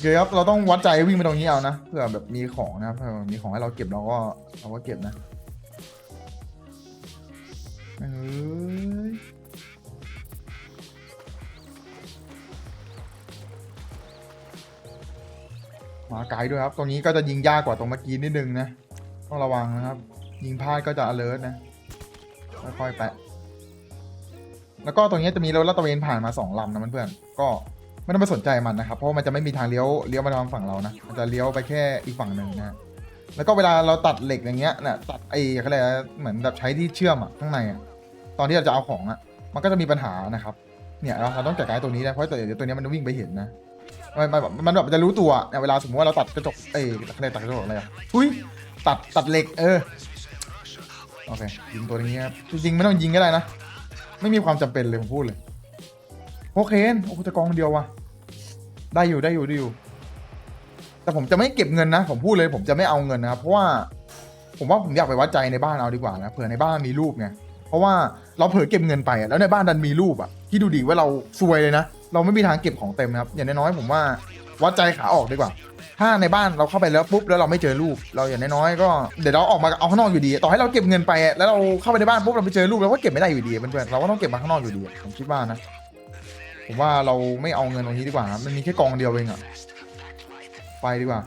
เคครับ เราต้องวัดใจวิ่งไปตรงนี้เอานะเผื่อแบบมีของนะครับเผื่อมีของให้เราเก็บเราก็เราก็เก็บนะเอ้ยมาไกลด้วยครับ ตรงนี้ก็จะยิงยากกว่าตรงเมื่อกี้นิดนึงนะ ต้องระวังนะครับ ยิงพลาดก็จะ alert นะ ค่อยๆแปะ แล้วก็ตรงนี้จะมีรถลาดตระเวนผ่านมาสองลำนะเพื่อนๆก็ ไม่ต้องไปสนใจมันนะครับ เพราะมันจะไม่มีทางเลี้ยวเลี้ยวมาทางฝั่งเรานะมันจะเลี้ยวไปแค่อีกฝั่งหนึ่งนะแล้วก็เวลาเราตัดเหล็กอย่างเงี้ยน่ะตัดไอ้อะไรยเหมือนแบบใช้ที่เชื่อมอะข้างในอะตอนที่เราจะเอาของอะมันก็จะมีปัญหานะครับ เนี่ยเราต้องจัดการไอตัวนี้นะเพราะเดี๋ยวตัวนี้มันวิ่งไปเห็นนะมันมันมันแบบจะรู้ตัวเนี่ยเวลาสมมติว่าเราตัดกระจกเอ้ยอะไรตัดกระจกอะไรอะอุ้ยตัดตัดเหล็กเออโอเคยิงตัวนี้ครับจริงๆไม่ต้องยิงก็ได้นะ ไม่มีความจำเป็นเลยผมพูดเลย โอเคโอ้จะกองเดียววะได้อยู่ได้อยู่ได้อยู่ แต่ผมจะไม่เก็บเงินนะ ผมพูดเลย ผมจะไม่เอาเงินนะครับเพราะว่า ผมว่าผมอยากไปวัดใจในบ้านเอาดีกว่านะเผื่อในบ้านมีรูปไงเพราะว่าเราเผลอเก็บเงินไปแล้วในบ้านดันมีรูปอะที่ดูดีว่าเราซวยเลยนะเราไม่มีทางเก็บของเต็มนะครับอย่างน้อยๆผมว่าวัดใจขาออกดีกว่า ถ้าในบ้านเราเข้าไปแล้วปุ๊บแล้วเราไม่เจอรูป เราอย่างน้อยๆก็เดี๋ยวเราออกมาเอาข้างนอกอยู่ดี ต่อให้เราเก็บเงินไปแล้วเราเข้าไปในบ้านปุ๊บเราไปเจอรูปเราก็เก็บไม่ได้อยู่ดีเพื่อนๆเราก็ต้องเก็บมาข้างนอกอยู่ดีผมคิดว่านะ ผมว่าเราไม่เอาเงินตรงนี้ดีกว่าครับมันมีแค่กองเดียวเองอะไปดีกว่า